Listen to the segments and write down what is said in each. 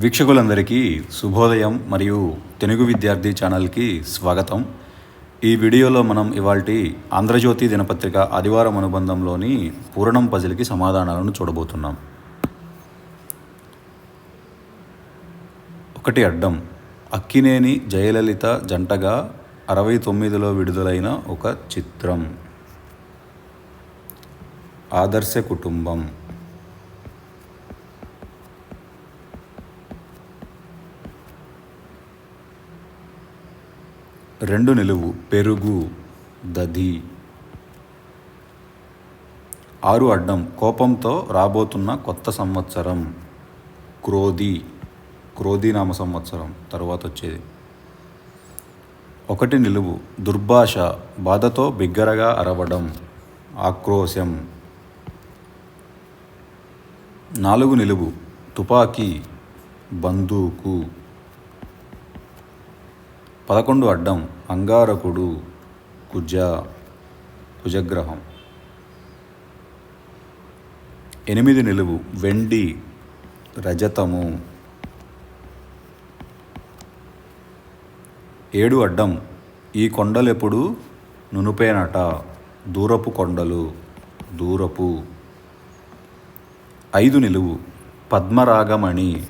వీక్షకులందరికీ శుభోదయం మరియు తెలుగు విద్యార్థి ఛానల్కి స్వాగతం. ఈ వీడియోలో మనం ఇవాల్టి ఆంధ్రజ్యోతి దినపత్రిక ఆదివారం అనుబంధంలోని పూరణం పజిల్కి సమాధానాలను చూడబోతున్నాం. ఒకటి అడ్డం అక్కినేని జయలలిత జంటగా అరవై తొమ్మిదిలో విడుదలైన ఒక చిత్రం. ఆదర్శ కుటుంబం. రెండు నిలువు పెరుగు దధి. ఆరు అడ్డం కోపంతో రాబోతున్న కొత్త సంవత్సరం క్రోధి. క్రోధి నామ సంవత్సరం తర్వాత వచ్చేది. ఒకటి నిలువు దుర్భాష బాధతో బిగ్గరగా అరవడం ఆక్రోశం. నాలుగు నిలువు తుపాకీ బందూకు పదకొండు అడ్డం అంగారకుడు కుజ కుజగ్రహం. ఎనిమిది నిలువు వెండి రజతము. ఏడు అడ్డం ఈ కొండలెప్పుడు నునుపేనట దూరపు కొండలు దూరపు. ఐదు నిలువు పద్మరాగమణి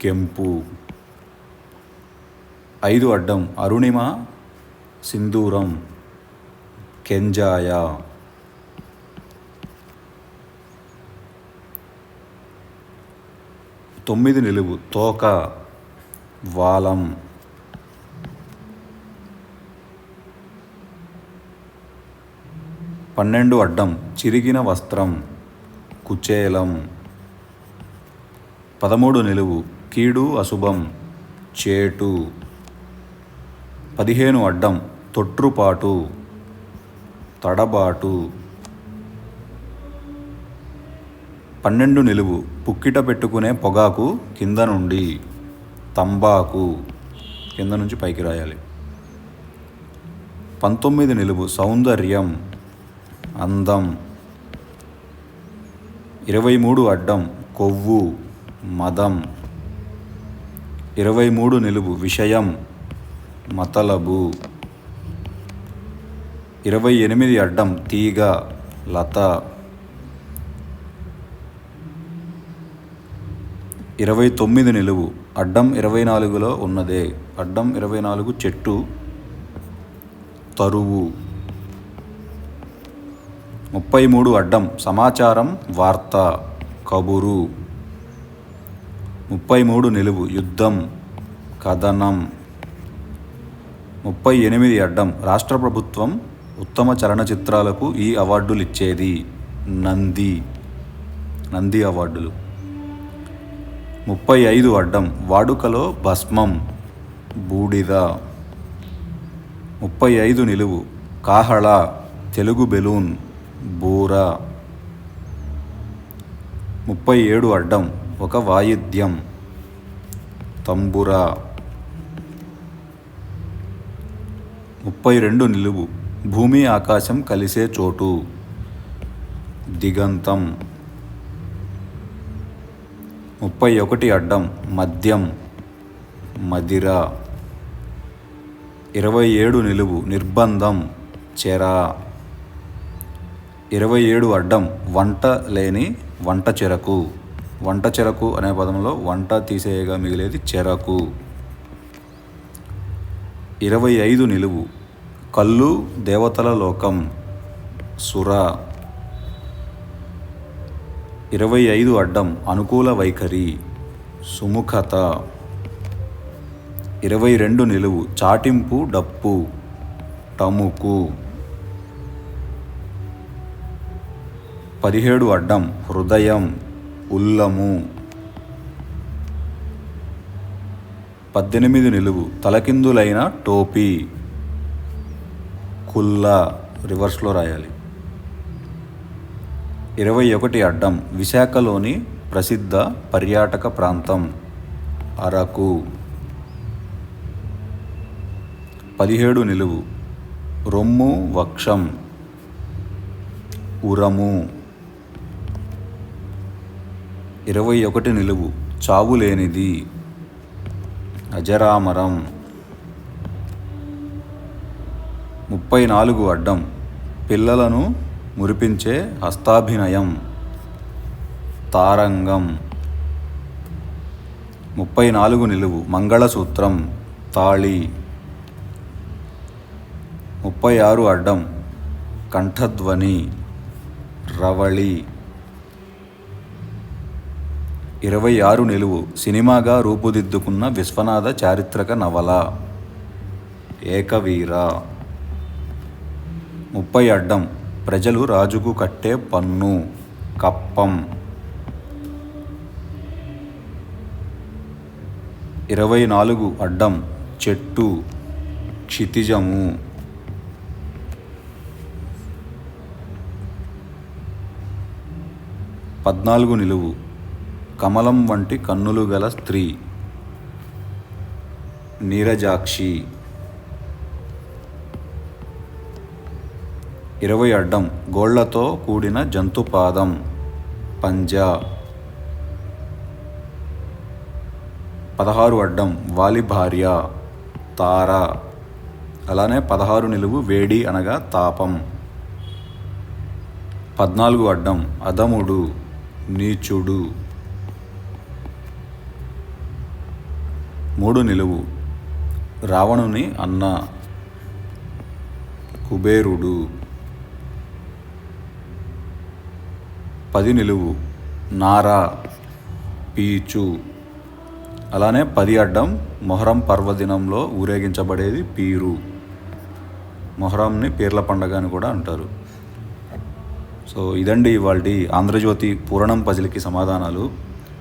కెంపు. ఐదు అడ్డం. అరుణిమ సింధూరం కెంజాయ. తొమ్మిది నిలువు. తోక వాలం. పన్నెండు అడ్డం. చిరిగిన వస్త్రం కుచేలం. పదమూడు నిలువు. కీడు అశుభం. చేటు. పదిహేను అడ్డం తొట్రుపాటు తడబాటు పన్నెండు నిలువు పుక్కిట పెట్టుకునే పొగాకు కింద నుండి తంబాకు కింద నుంచి పైకి రాయాలి. పంతొమ్మిది నిలువు సౌందర్యం అందం. ఇరవై మూడు అడ్డం కొవ్వు మదం. ఇరవై మూడు నిలువు విషయం మతలబు. ఇరవై ఎనిమిది అడ్డం తీగ లత. ఇరవై తొమ్మిది నిలువు. అడ్డం ఇరవై నాలుగులో ఉన్నదే. అడ్డం ఇరవై నాలుగు చెట్టు తరువు. ముప్పై మూడు అడ్డం సమాచారం వార్త కబురు. ముప్పై మూడు నిలువు యుద్ధం కథనం. ముప్పై ఎనిమిది అడ్డం రాష్ట్ర ప్రభుత్వం ఉత్తమ చలనచిత్రాలకు ఈ అవార్డులు ఇచ్చేది నంది. నంది అవార్డులు. ముప్పై ఐదు అడ్డం వాడుకలో భస్మం బూడిద. ముప్పై ఐదు నిలువు కాహళ తెలుగు బెలూన్ బూర. ముప్పై ఏడు అడ్డం ఒక వాయిద్యం తంబురా. ముప్పై రెండు నిలువు. భూమి ఆకాశం కలిసే చోటు. దిగంతం. ముప్పై ఒకటి అడ్డం. మద్యం మదిర ఇరవై ఏడు నిలువు. నిర్బంధం. చెర. ఇరవై ఏడు అడ్డం. వంట లేని వంట చెరకు. వంట చెరకు అనే పదంలో వంట తీసేయగా మిగిలేది చెరకు. ఇరవై ఐదు నిలువు. కళ్ళు దేవతల లోకం. సుర. ఇరవై ఐదు అడ్డం అనుకూల వైఖరి. సుముఖత. ఇరవై రెండు నిలువు చాటింపు డప్పు. టముకు. పదిహేడు అడ్డం హృదయం ఉల్లము. పద్దెనిమిది నిలువు తలకిందులైన టోపీ కుల్లా రివర్స్లో రాయాలి. ఇరవై ఒకటి అడ్డం విశాఖలోని ప్రసిద్ధ పర్యాటక ప్రాంతం అరకు. పదిహేడు నిలువు రొమ్ము వక్షం ఉరము. ఇరవై ఒకటి నిలువు చావులేనిది అజరామరం ముప్పై నాలుగు అడ్డం పిల్లలను మురిపించే హస్తాభినయం. తారంగం. ముప్పై నాలుగు నిలువు మంగళసూత్రం తాళి. ముప్పై ఆరు అడ్డం కంఠధ్వని రవళి. ఇరవై ఆరు నిలువు సినిమాగా రూపుదిద్దుకున్న విశ్వనాథ చారిత్రక నవల. ఏకవీర. ముప్పై అడ్డం. ప్రజలు రాజుకు కట్టే పన్ను. కప్పం. ఇరవై నాలుగు అడ్డం. చెట్టు. క్షితిజము. పద్నాలుగు నిలువు. కమలం వంటి కన్నులు గల స్త్రీ. నీరజాక్షి. ఇరవై అడ్డం. గోళ్ళతో కూడిన జంతుపాదం. పంజా. పదహారు అడ్డం. వాలి భార్య. తార. అలానే పదహారు నిలువు వేడి అనగా తాపం. పద్నాలుగు అడ్డం. అదముడు నీచుడు. మూడు నిలువు. రావణుని అన్న కుబేరుడు. పది నిలువు. నారా పీచు. అలానే పది అడ్డం మొహరం పర్వదినంలో ఊరేగించబడేది పీరు. మొహరంని పీర్ల పండగ అని కూడా అంటారు. సో ఇదండి ఇవాళ ఆంధ్రజ్యోతి పూరణం పజిల్కి సమాధానాలు.